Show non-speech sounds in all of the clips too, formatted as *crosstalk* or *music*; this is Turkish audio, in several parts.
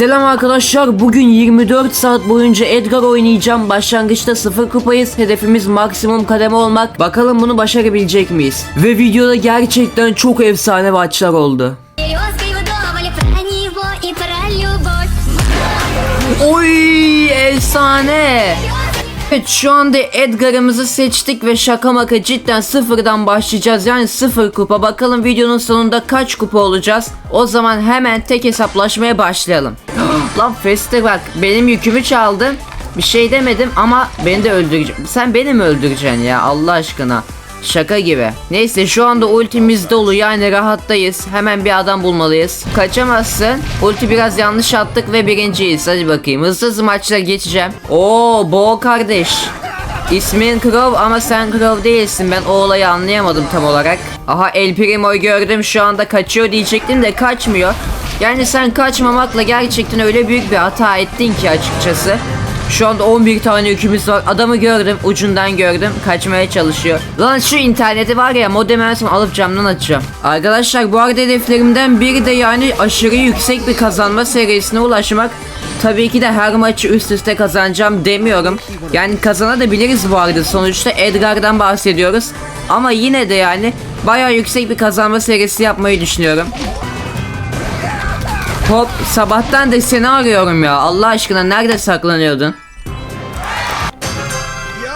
Selam arkadaşlar bugün 24 saat boyunca Edgar oynayacağım başlangıçta 0 kupayız hedefimiz maksimum kademe olmak bakalım bunu başarabilecek miyiz ve videoda gerçekten çok efsane maçlar oldu. Oy efsane. Evet şu anda Edgar'ımızı seçtik ve şaka maka cidden sıfırdan başlayacağız. Yani sıfır kupa. Bakalım videonun sonunda kaç kupa olacağız. O zaman hemen tek hesaplaşmaya başlayalım. *gasps* Lan Fester bak benim yükümü çaldın. Bir şey demedim ama beni de öldüreceksin. Sen beni mi öldüreceksin ya Allah aşkına? Şaka gibi. Neyse şu anda ultimiz dolu yani rahattayız. Hemen bir adam bulmalıyız. Kaçamazsın. Ulti biraz yanlış attık ve birinciyiz. Hadi bakayım hızlı hızlı maçlar geçeceğim. Oo Bo kardeş. İsmin Crow ama sen Crow değilsin. Ben o olayı anlayamadım tam olarak. Aha El Primo'yu gördüm şu anda kaçıyor diyecektim de kaçmıyor. Yani sen kaçmamakla gerçekten öyle büyük bir hata ettin ki açıkçası. Şu anda 11 tane yükümüz var. Adamı gördüm, ucundan gördüm. Kaçmaya çalışıyor. Lan şu interneti var ya modem alıp camdan açacağım. Arkadaşlar bu arada hedeflerimden biri de yani aşırı yüksek bir kazanma seviyesine ulaşmak. Tabii ki de her maçı üst üste kazanacağım demiyorum. Yani kazanabiliriz bu arada. Sonuçta Edgar'dan bahsediyoruz. Ama yine de yani bayağı yüksek bir kazanma serisi yapmayı düşünüyorum. Hop sabahtan da seni arıyorum ya. Allah aşkına nerede saklanıyordun?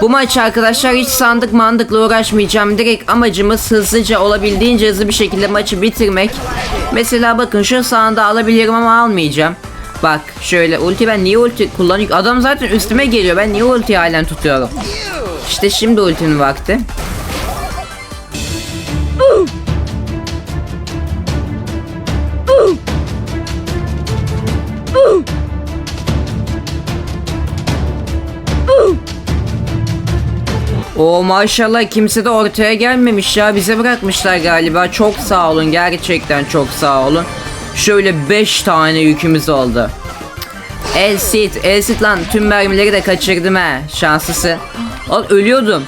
Bu maç arkadaşlar hiç sandık mandıkla uğraşmayacağım. Direkt amacımız hızlıca olabildiğince hızlı bir şekilde maçı bitirmek. Mesela bakın şu sandığı alabilirim ama almayacağım. Bak şöyle ulti ben niye ulti kullanıyorum? Adam zaten üstüme geliyor. Ben niye ulti halen tutuyorum? İşte şimdi ultinin vakti. O maşallah kimse de ortaya gelmemiş ya. Bize bırakmışlar galiba. Çok sağ olun. Gerçekten çok sağ olun. Şöyle 5 tane yükümüz oldu. Elsit Elsit lan. Tüm mermileri de kaçırdım he. Şanslısı. Al ölüyordum.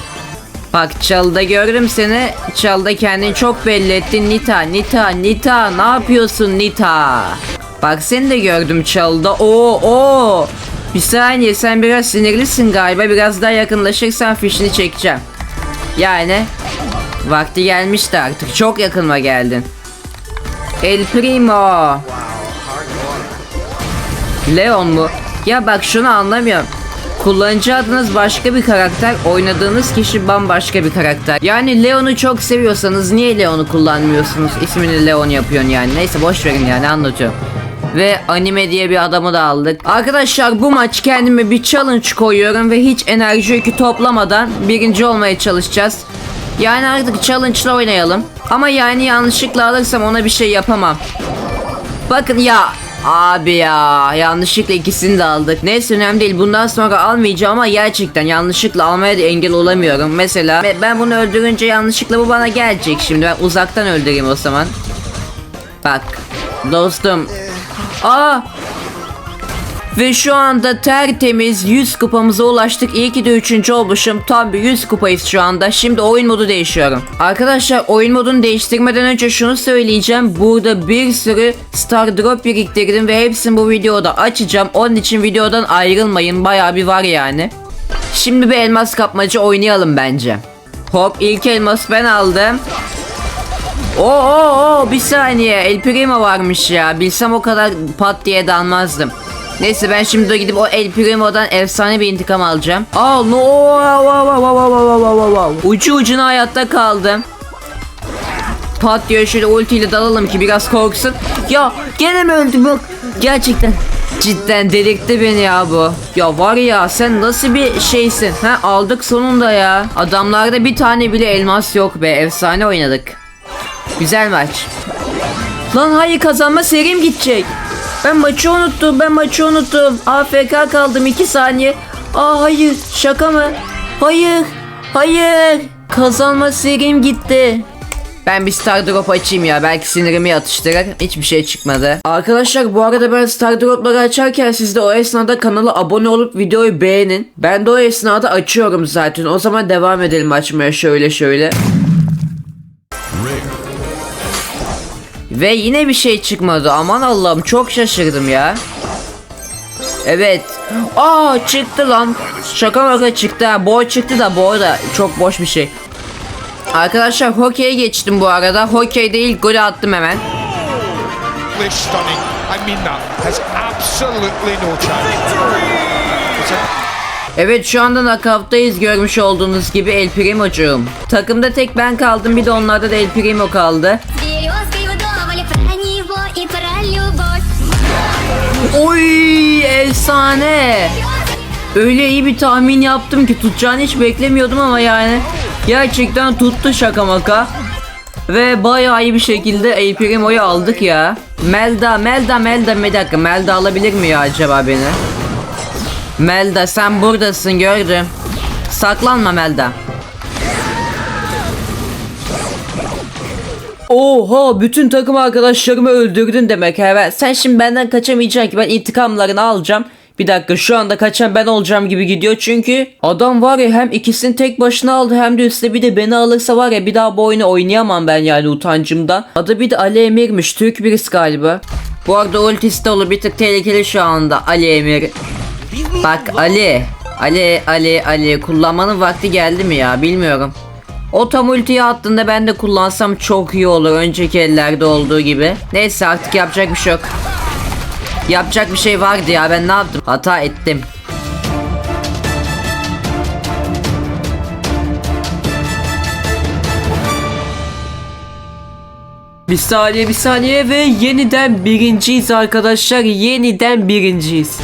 Bak çalda gördüm seni. Çalda kendini çok belli ettin. Nita Nita Nita. Ne yapıyorsun Nita? Bak seni de gördüm çalda Oo oo bir saniye sen biraz sinirlisin galiba. Biraz daha yakınlaşırsan fişini çekeceğim. Yani vakti gelmişti artık. Çok yakınma geldin. El Primo. Leon mu? Ya bak şunu anlamıyorum. Kullanıcı adınız başka bir karakter, oynadığınız kişi bambaşka bir karakter. Yani Leon'u çok seviyorsanız niye Leon'u kullanmıyorsunuz? İsmini Leon yapıyorsun yani. Neyse boş verin yani anlatıyorum. Ve anime diye bir adamı da aldık. Arkadaşlar bu maç kendime bir challenge koyuyorum ve hiç enerji yükü toplamadan birinci olmaya çalışacağız. Yani artık challenge'la oynayalım. Ama yani yanlışlıkla alırsam ona bir şey yapamam. Bakın ya Abi ya yanlışlıkla ikisini de aldık. Neyse önemli değil. Bundan sonra almayacağım ama gerçekten yanlışlıkla almaya da engel olamıyorum. Mesela ben bunu öldürünce yanlışlıkla bu bana gelecek şimdi. Ben uzaktan öldüreyim o zaman. Bak dostum Aa! Ve şu anda tertemiz 100 kupamıza ulaştık. İyi ki de 3. olmuşum. Tam bir 100 kupayız şu anda. Şimdi oyun modu değişiyorum. Arkadaşlar oyun modunu değiştirmeden önce şunu söyleyeceğim. Burada bir sürü Star Drop biriktirdim ve hepsini bu videoda açacağım. Onun için videodan ayrılmayın. Bayağı bir var yani. Şimdi bir elmas kapmaca oynayalım bence. Hop ilk elmas ben aldım. Oo, oo, bir saniye El Primo varmış ya. Bilsem o kadar pat diye dalmazdım. Neyse ben şimdi de gidip o El Primo'dan efsane bir intikam alacağım. Aa no. Ucu ucuna hayatta kaldım. Pat diye şöyle ultiyle dalalım ki biraz korksun. Ya gene mi öldü bu? Gerçekten cidden delirtti beni ya bu. Ya var ya sen nasıl bir şeysin? Ha aldık sonunda ya. Adamlarda bir tane bile elmas yok be. Efsane oynadık. Güzel maç. Lan hayır kazanma serim gidecek. Ben maçı unuttum. Ben maçı unuttum. AFK kaldım 2 saniye. Aa hayır. Şaka mı? Hayır. Hayır. Kazanma serim gitti. Ben bir Star Drop açayım ya. Belki sinirimi yatıştırır. Hiçbir şey çıkmadı. Arkadaşlar bu arada ben Star Drop'ları açarken siz de o esnada kanala abone olup videoyu beğenin. Ben de o esnada açıyorum zaten. O zaman devam edelim açmaya şöyle şöyle. Ve yine bir şey çıkmadı. Aman Allah'ım çok şaşırdım ya. Evet. Aa çıktı lan. Şaka maka çıktı ha. Boy çıktı da boy da çok boş bir şey. Arkadaşlar hokeye geçtim bu arada. Hokeyde ilk golü attım hemen. Evet şu anda knockout'tayız görmüş olduğunuz gibi El Primo'cuğum. Takımda tek ben kaldım bir de onlarda da El Primo kaldı. Березкой вдоволь про него и про любовь Oy efsane. Öyle iyi bir tahmin yaptım ki tutacağını hiç beklemiyordum ama yani gerçekten tuttu şaka maka. Ve bayağı iyi bir şekilde El Primo'yu aldık ya. Melda, Melda, Melda bir dakika Melda alabilir mi ya acaba beni? Melda sen buradasın gördüm. Saklanma Melda. Oha bütün takım arkadaşlarımı öldürdün demek evet. Sen şimdi benden kaçamayacaksın ki ben intikamlarını alacağım. Bir dakika şu anda kaçan ben olacağım gibi gidiyor çünkü adam var ya hem ikisini tek başına aldı hem de üstte bir de beni alırsa var ya bir daha bu oyunu oynayamam ben yani utancımdan. Adı bir de Ali Emir'miş Türk birisi galiba. Bu arada ultisi de bir tık tehlikeli şu anda Ali Emir. Bak Ali. Ali Ali Ali kullanmanın vakti geldi mi ya bilmiyorum. O tam ultiyi attığında ben de kullansam çok iyi olur önceki ellerde olduğu gibi. Neyse artık yapacak bir şey yok. Yapacak bir şey vardı ya ben ne yaptım? Hata ettim. Bir saniye bir saniye ve yeniden birinciyiz arkadaşlar. Yeniden birinciyiz.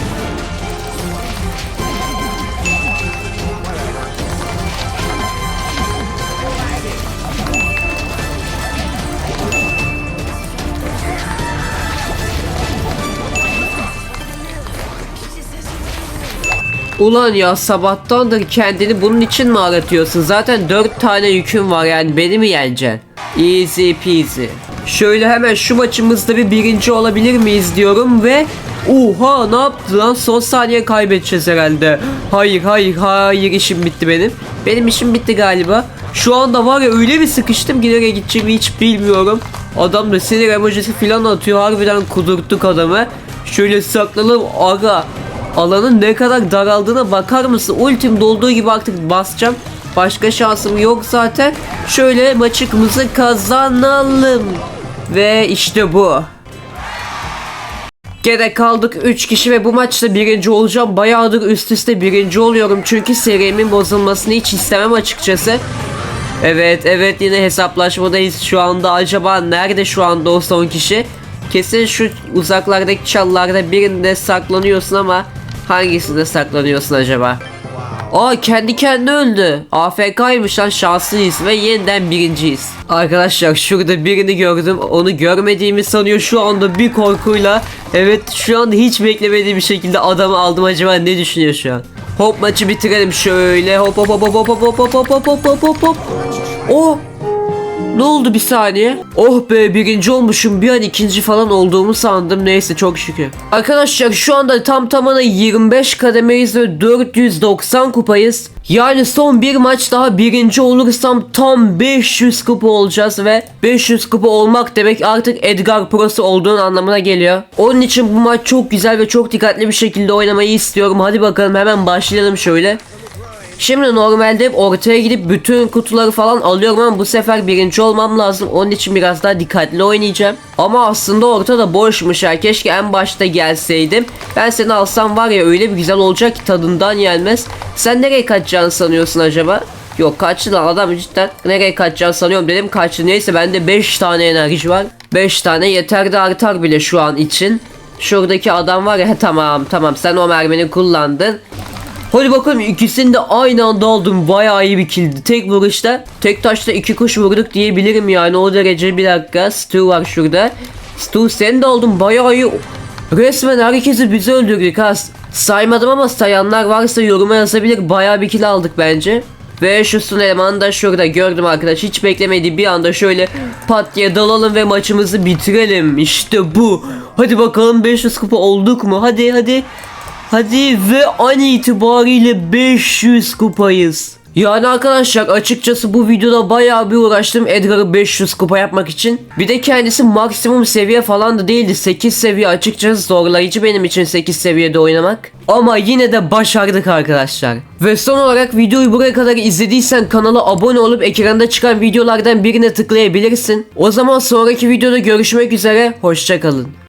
Ulan ya sabahtandır kendini bunun için mi aratıyorsun? Zaten 4 tane yükün var yani beni mi yeneceksin? Easy peasy. Şöyle hemen şu maçımızda bir birinci olabilir miyiz diyorum ve Oha ne yaptı lan son saniye kaybedeceğiz herhalde. Hayır hayır hayır işim bitti benim. Benim işim bitti galiba. Şu anda var ya öyle bir sıkıştım ki nereye gideceğimi hiç bilmiyorum. Adam da sinir emojisi falan atıyor harbiden kudurttuk adamı. Şöyle saklanalım aga. Alanın ne kadar daraldığına bakar mısın? Ultim dolduğu gibi artık basacağım. Başka şansım yok zaten. Şöyle maçımızı kazanalım. Ve işte bu. Gene kaldık 3 kişi ve bu maçta birinci olacağım. Bayağıdır üst üste birinci oluyorum. Çünkü serimin bozulmasını hiç istemem açıkçası. Evet evet yine hesaplaşmadayız şu anda. Acaba nerede şu anda o son kişi? Kesin şu uzaklardaki çallarda birinde saklanıyorsun ama hangisinde saklanıyorsun acaba? Aa kendi kendine öldü. AFK'ymış lan şanslıyız ve yeniden birinciyiz. Arkadaşlar şurada birini gördüm. Onu görmediğimi sanıyor şu anda bir korkuyla. Evet şu anda hiç beklemediğim bir şekilde adamı aldım. Acaba ne düşünüyor şu an? Hop maçı bitirelim şöyle. Hop hop hop hop hop hop hop hop hop hop hop hop hop. Oh ne oldu bir saniye? Oh be birinci olmuşum bir an ikinci falan olduğumu sandım neyse çok şükür. Arkadaşlar şu anda tam tamına 25 kademeyiz ve 490 kupayız. Yani son bir maç daha birinci olursam tam 500 kupa olacağız ve 500 kupa olmak demek artık Edgar Pro'su olduğun anlamına geliyor. Onun için bu maç çok güzel ve çok dikkatli bir şekilde oynamayı istiyorum. Hadi bakalım hemen başlayalım şöyle. Şimdi normalde ortaya gidip bütün kutuları falan alıyorum ama bu sefer birinci olmam lazım. Onun için biraz daha dikkatli oynayacağım. Ama aslında ortada boşmuş ya. Keşke en başta gelseydim. Ben seni alsam var ya öyle bir güzel olacak ki tadından yenmez. Sen nereye kaçacağını sanıyorsun acaba? Yok kaçtı lan adam cidden nereye kaçacağını sanıyorum dedim kaçtı neyse bende 5 tane enerji var 5 tane yeter de artar bile şu an için Şuradaki adam var ya *laughs* tamam tamam sen o mermini kullandın Hadi bakalım ikisini de aynı anda aldım. Bayağı iyi bir kildi. Tek vuruşta, tek taşla iki kuş vurduk diyebilirim yani o derece. Bir dakika. Stu var şurada. Stu sen de aldın. Bayağı iyi. Resmen herkesi bize öldürdük ha. Saymadım ama sayanlar varsa yoruma yazabilir. Bayağı bir kill aldık bence. Ve şu sun elemanı da şurada gördüm arkadaş. Hiç beklemediği bir anda şöyle pat diye dalalım ve maçımızı bitirelim. İşte bu. Hadi bakalım 500 kupa olduk mu? Hadi hadi. Hadi ve an itibariyle 500 kupayız. Yani arkadaşlar açıkçası bu videoda bayağı bir uğraştım Edgar'ı 500 kupa yapmak için. Bir de kendisi maksimum seviye falan da değildi. 8 seviye açıkçası zorlayıcı benim için 8 seviyede oynamak. Ama yine de başardık arkadaşlar. Ve son olarak videoyu buraya kadar izlediysen kanala abone olup ekranda çıkan videolardan birine tıklayabilirsin. O zaman sonraki videoda görüşmek üzere. Hoşçakalın.